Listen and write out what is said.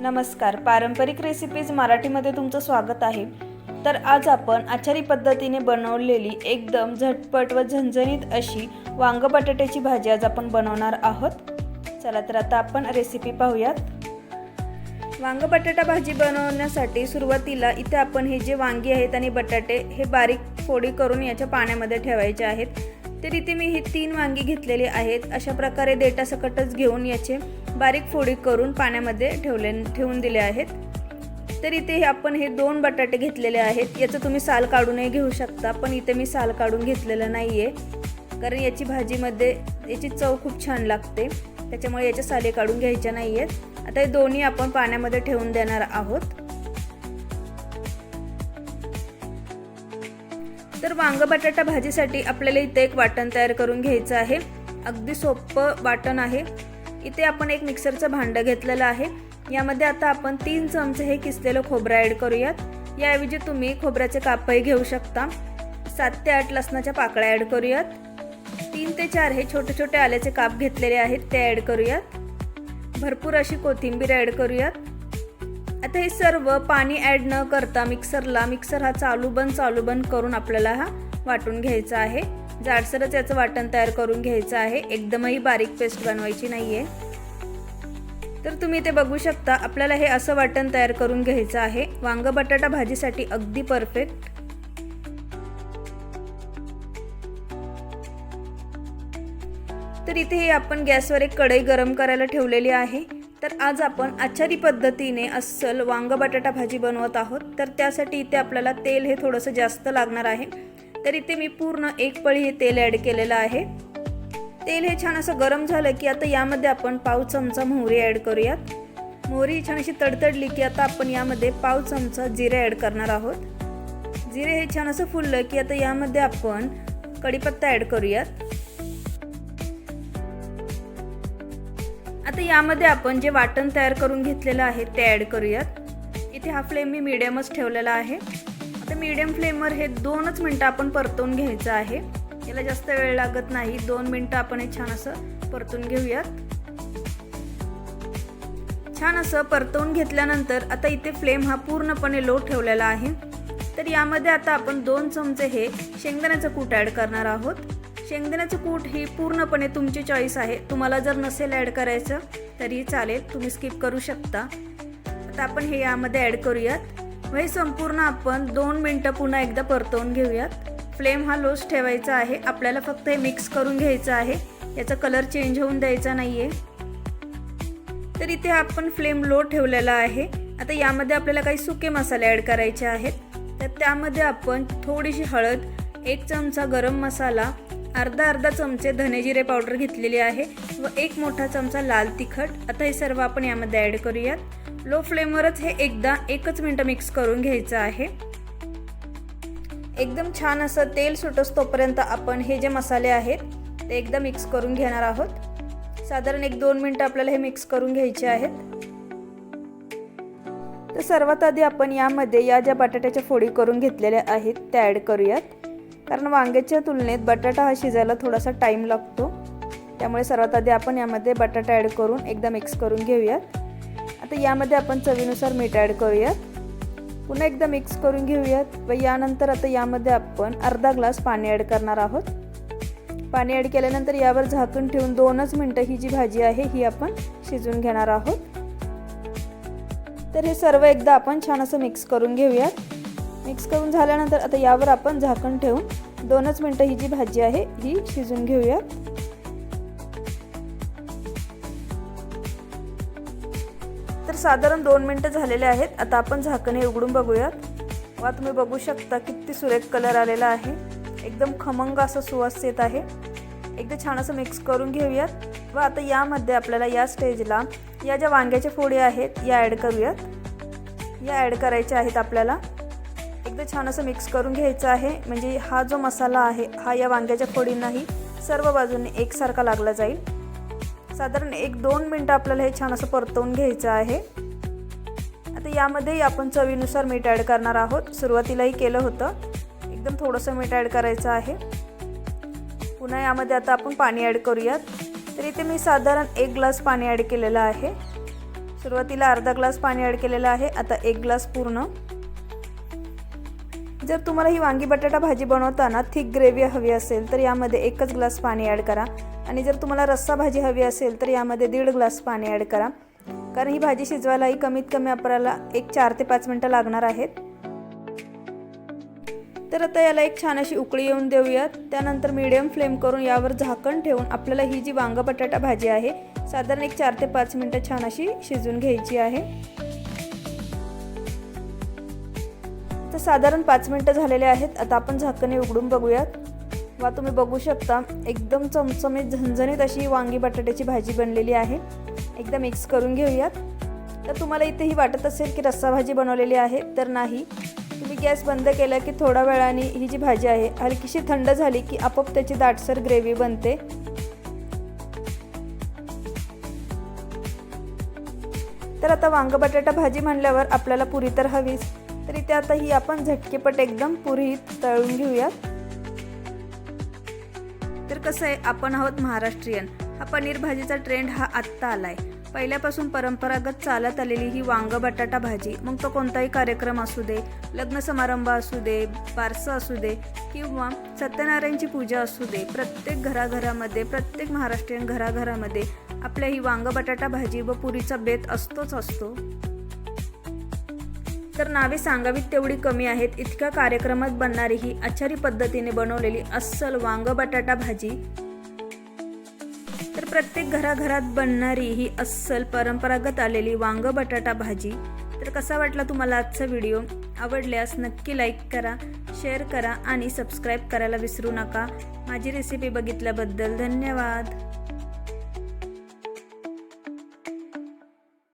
नमस्कार. पारंपरिक रेसिपीज मराठीमध्ये तुमचं स्वागत आहे. तर आज आपण आचारी पद्धतीने बनवलेली एकदम झटपट व झणझणीत अशी वांग बटाट्याची भाजी आज आपण बनवणार आहोत. चला तर आता आपण रेसिपी पाहूयात. वांग बटाटा भाजी बनवण्यासाठी सुरुवातीला इथे आपण हे जे वांगी आहेत आणि बटाटे हे बारीक फोडी करून याच्या पाण्यामध्ये ठेवायचे आहेत. तर इथे मी ही तीन वांगी घेतलेली आहेत. अशा प्रकारे देटासकटच घेऊन याचे बारीक फोडी करून पाण्यामध्ये ठेवले ठेवून दिले आहेत. तर इथे हे आपण हे दोन बटाटे घेतलेले आहेत. याचं तुम्ही साल काढूनही घेऊ शकता पण इथे मी साल काढून घेतलेलं नाही आहे कारण याची भाजीमध्ये याची चव खूप छान लागते. त्याच्यामुळे याच्या साले काढून घ्यायच्या नाही आहेत आता हे दोन्ही आपण पाण्यामध्ये ठेवून देणार आहोत. तर वांग बटाटा भाजीसाठी आपल्याला इथे एक वाटण तयार करून घ्यायचं आहे. अगदी सोपं वाटण आहे. इथे आपण एक मिक्सरचं भांडं घेतलेलं आहे. यामध्ये आता आपण तीन चमचे हे किसलेलं खोबरं ॲड करूयात. याऐवजी तुम्ही खोबऱ्याचे कापही घेऊ शकता. सात ते आठ लसणाच्या पाकळ्या ॲड करूयात. तीन ते चार हे छोटे छोटे आल्याचे काप घेतलेले आहेत ते ॲड करूयात. भरपूर अशी कोथिंबीर ॲड करूयात. आता हे सर्व पाणी ॲड न करता मिक्सरला मिक्सर हा चालू बंद चालू बंद करून आपल्याला हा वाटून घ्यायचा आहे. जाडसरच याचं वाटण तयार करून घ्यायचं आहे. एकदमही बारीक पेस्ट बनवायची नाही आहे तर तुम्ही ते बघू शकता आपल्याला हे असं वाटण तयार करून घ्यायचं आहे. वांग बटाटा भाजीसाठी अगदी परफेक्ट तर इथे आपण गॅसवर एक कढई गरम करायला ठेवलेली आहे. तर आज आपण आचारी पद्धतीने अस्सल वांग बटाटा भाजी बनवत आहोत. तर त्यासाठी इथे आपल्याला तेल हे थोडंसं जास्त लागणार आहे. तर इथे मी पूर्ण एक पळी हे तेल ॲड केलेलं आहे. तेल हे छान असं गरम झालं की आता यामध्ये आपण पाव चमचा मोहरी ॲड करूयात. मोहरी छान अशी तडतडली की आता आपण यामध्ये पाव चमचा जिरे ॲड करणार आहोत. जिरे हे छान असं फुललं की आता यामध्ये आपण कढीपत्ता ॲड करूयात. आता यामध्ये आपण जे वाटण तयार करून घेतलेलं आहे ते ॲड करूयात. इथे हा फ्लेम मी मिडियमच ठेवलेला आहे. आता मीडियम फ्लेमवर हे दोनच मिनटं आपण परतवून घ्यायचं आहे. याला जास्त वेळ लागत नाही. दोन मिनटं आपण हे छान असं परतून घेऊयात. छान असं परतवून घेतल्यानंतर आता इथे फ्लेम हा पूर्णपणे लो ठेवलेला आहे. तर यामध्ये आता आपण दोन चमचे हे शेंगदाण्याचं कूट ॲड करणार आहोत. शेंगदाण्याचं कूट ही पूर्णपणे तुमची चॉईस आहे. तुम्हाला जर नसेल ॲड करायचं तरी चालेल. तुम्ही स्किप करू शकता. आता आपण हे यामध्ये ॲड करूयात. व हे संपूर्ण आपण दोन मिनटं पुन्हा एकदा परतवून घेऊयात. फ्लेम हा लोच ठेवायचा आहे. आपल्याला फक्त हे मिक्स करून घ्यायचं आहे. याचा कलर चेंज होऊन द्यायचा नाही आहे तर इथे आपण फ्लेम लो ठेवलेला आहे. आता यामध्ये आपल्याला काही सुके मसाले ॲड करायचे आहेत. तर त्यामध्ये आपण थोडीशी हळद एक चमचा गरम मसाला अर्धा अर्धा चमचे धनेजिरे पावडर घेतलेली आहे व एक मोठा चमचा लाल तिखट. आता हे सर्व आपण यामध्ये ॲड करूयात. लो फ्लेमवरच हे एकदा एकच मिनटं मिक्स करून घ्यायचं आहे. एकदम छान असं तेल सुटस तोपर्यंत आपण हे जे मसाले आहेत ते एकदा मिक्स करून घेणार आहोत. साधारण एक दोन मिनटं आपल्याला हे मिक्स करून घ्यायचे आहेत. तर सर्वात आधी आपण यामध्ये या ज्या बटाट्याच्या फोडी करून घेतलेल्या आहेत त्या ॲड करूयात. कारण वांग्याच्या तुलनेत बटाटा हा शिजायला थोडासा टाईम लागतो. त्यामुळे सर्वात आधी आपण यामध्ये बटाटा ॲड करून एकदा मिक्स करून घेऊयात. आता यामध्ये आपण चवीनुसार मीठ ॲड करूयात. पुन्हा एकदा मिक्स करून घेऊयात व यानंतर आता यामध्ये आपण अर्धा ग्लास पाणी ॲड करणार आहोत. पाणी ॲड केल्यानंतर यावर झाकण ठेवून दोनच मिनटं ही जी भाजी आहे ही आपण शिजून घेणार आहोत. तर हे सर्व एकदा आपण छान असं मिक्स करून घेऊयात. मिक्स करून झाल्यानंतर आता यावर आपण झाकण ठेवून दोनच मिनटं ही जी भाजी आहे ही शिजून घेऊयात. तर साधारण दोन मिनटं झालेले आहेत. आता आपण झाकण हे उघडून बघूयात. वा तुम्ही बघू शकता किती सुरेख कलर आलेला आहे. एकदम खमंग असं सुवास येत आहे. एकदा छान असं मिक्स करून घेऊयात. व आता यामध्ये आपल्याला या स्टेजला या ज्या वांग्याच्या फोडी आहेत या ॲड करूयात. या ॲड करायच्या आहेत आपल्याला. ते छान असं मिक्स करून घ्यायचं आहे. म्हणजे हा जो मसाला आहे हा या वांग्याच्या फोडींनाही सर्व बाजूने एकसारखा लागला जाईल. साधारण एक दोन मिनटं आपल्याला हे छान असं परतवून घ्यायचं आहे. आता यामध्येही आपण चवीनुसार मीठ ॲड करणार आहोत. सुरुवातीलाही केलं होतं. एकदम थोडंसं मीठ ॲड करायचं आहे. पुन्हा यामध्ये आता आपण पाणी ॲड करूयात. तर इथे मी साधारण एक ग्लास पाणी ॲड केलेलं आहे. सुरुवातीला अर्धा ग्लास पाणी ॲड केलेलं आहे. आता एक ग्लास पूर्ण. जर तुम्हाला ही वांगी बटाटा भाजी बनवताना थिक ग्रेव्ही हवी असेल तर यामध्ये एकच ग्लास पाणी ॲड करा. आणि जर तुम्हाला रस्सा भाजी हवी असेल तर यामध्ये दीड ग्लास पाणी ॲड करा. कारण ही भाजी शिजवायलाही कमीत कमी आपल्याला एक चार ते पाच मिनटं लागणार आहेत. तर आता याला एक छान अशी उकळी येऊन देऊयात. त्यानंतर मीडियम फ्लेम करून यावर झाकण ठेवून आपल्याला ही जी वांग बटाटा भाजी आहे साधारण एक चार ते पाच मिनटं छान अशी शिजून घ्यायची आहे. तर साधारण पाच मिनटं झालेले आहेत. आता आपण झाकणे उघडून बघूयात. वा तुम्ही बघू शकता एकदम चमचमीत झणझणीत अशी वांगी बटाट्याची भाजी बनलेली आहे. एकदा मिक्स करून घेऊयात. तर तुम्हाला इथे ही वाटत असेल की रस्सा भाजी बनवलेली आहे तर नाही. तुम्ही गॅस बंद केला की थोड्या वेळाने ही जी भाजी आहे हलकीशी थंड झाली की आपोआप त्याची दाटसर ग्रेव्ही बनते. तर आता वांग बटाटा भाजी म्हणल्यावर आपल्याला पुरी तर हवीच. तर इथे आता ही आपण झटकेपट एकदम पुरी तळून घेऊयात. तर कसं आहे आपण आहोत महाराष्ट्रीयन. हा पनीर भाजीचा ट्रेंड हा आत्ता आलाय. पहिल्यापासून परंपरागत चालत आलेली ही वांग बटाटा भाजी मग तो कोणताही कार्यक्रम असू दे लग्न समारंभ असू दे बारसं असू दे किंवा सत्यनारायणची पूजा असू दे प्रत्येक घराघरामध्ये प्रत्येक महाराष्ट्रीयन घराघरामध्ये आपल्या ही वांग बटाटा भाजी व पुरीचा बेत असतोच असतो. तर नावे सांगावीत तेवढी कमी आहेत. इतक्या कार्यक्रमात बनणारी ही आचारी पद्धतीने बनवलेली अस्सल वांग बटाटा भाजी. तर प्रत्येक घराघरात बनणारी ही अस्सल परंपरागत आलेली वांग बटाटा भाजी. तर कसा वाटला तुम्हाला आजचा व्हिडिओ? आवडल्यास नक्की लाईक करा शेअर करा आणि सबस्क्राईब करायला विसरू नका. माझी रेसिपी बघितल्याबद्दल धन्यवाद.